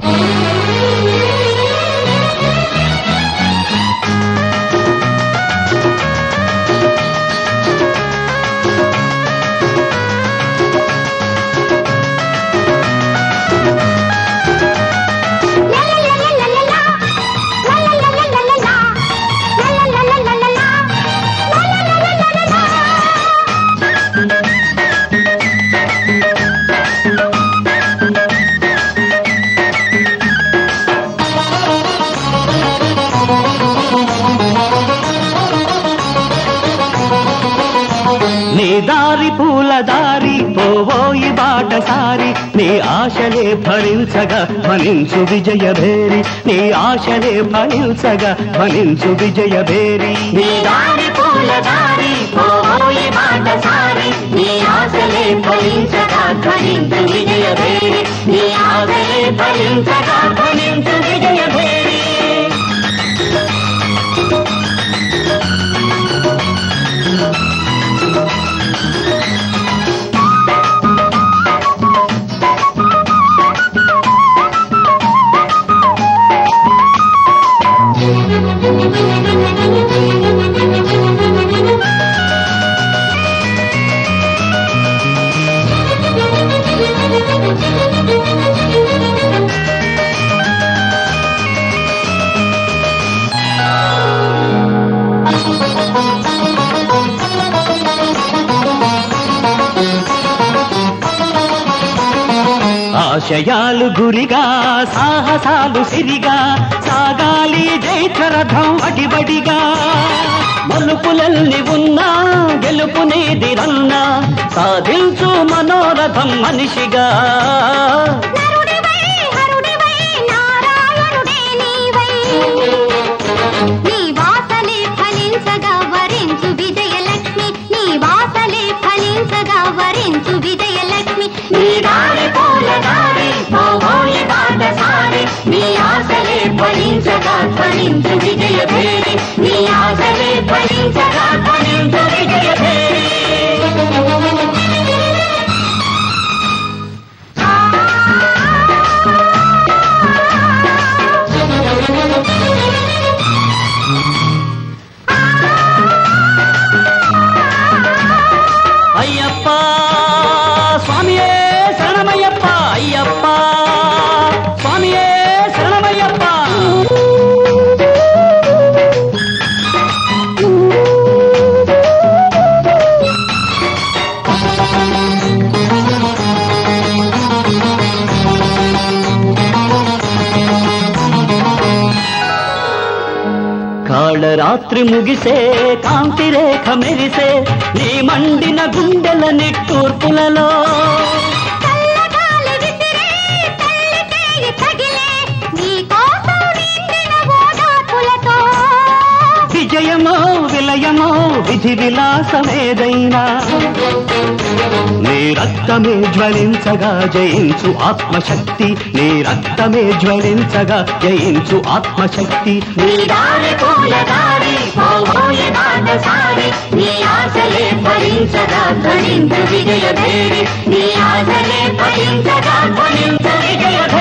Música దారి పూల దారి పోవోయి బాటసారి నీ ఆశలే ఫలించగా ఫలించు విజయ భేరి. నీ ఆశలే ఫలించగా ఫలించు విజయ భేరి. నీ దారి పూల దారి పోయి బాటసారి నీ ఆశలే ఫలించగా ఫలించు విజయ భేరి. నీ ఆశలే ఫలించగా ఆశయాలు గురిగా సాహసాలు సిరిగా సాగాలి జైత్రరథం అడిబడిగా మలుపులల్ని ఉన్నా గెలుపునేది రన్నా సాధించు మనోరథం మనిషిగా. నీ వాసలే ఫలించగా వరించు విజయలక్ష్మి నీ వాసలే ఫలించగా వరించు విజయలక్ష్మి ఫలించగా ఫలించు విజయ భేరి నీ ఆశలే కాళరాత్రి ముగిసే కాంతి రేఖ మెరిసే నీ మండిన గుండెల నిట్టూర్పులలో. విధి విలాసమేదైనా? నీ రక్తమే జ్వలించగా జయించు ఆత్మశక్తి. నీ రక్తమే జ్వలించగా జయించు ఆత్మశక్తి. నీ దారి నీ ఆశలే ఫలించగా విజయ నీ ఆశలే ఫలించగా విజయ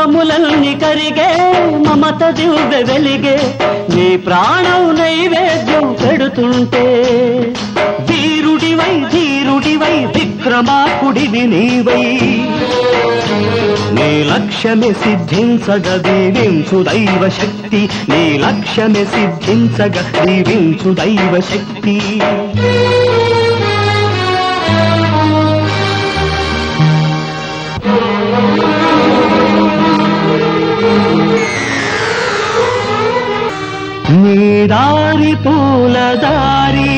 మతములన్నీ కరిగే మమత దివ్య వెలిగే నీ ప్రాణం నైవేద్యం పెడుతుంటే. ధీరుడివై ధీరుడివై విక్రమాకుడివి నీవై. నీ లక్ష్యమే సిద్ధించగ దీవించు దైవ శక్తి. నీ లక్ష్యమే సిద్ధించగ దీవించు దైవ శక్తి. నీదారి పూల దారి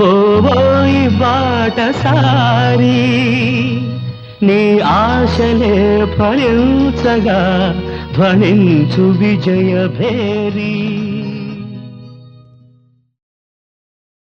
పోవోయి బాటసారి నీ ఆశలే ఫలించగా ధ్వనించు విజయ భేరీ.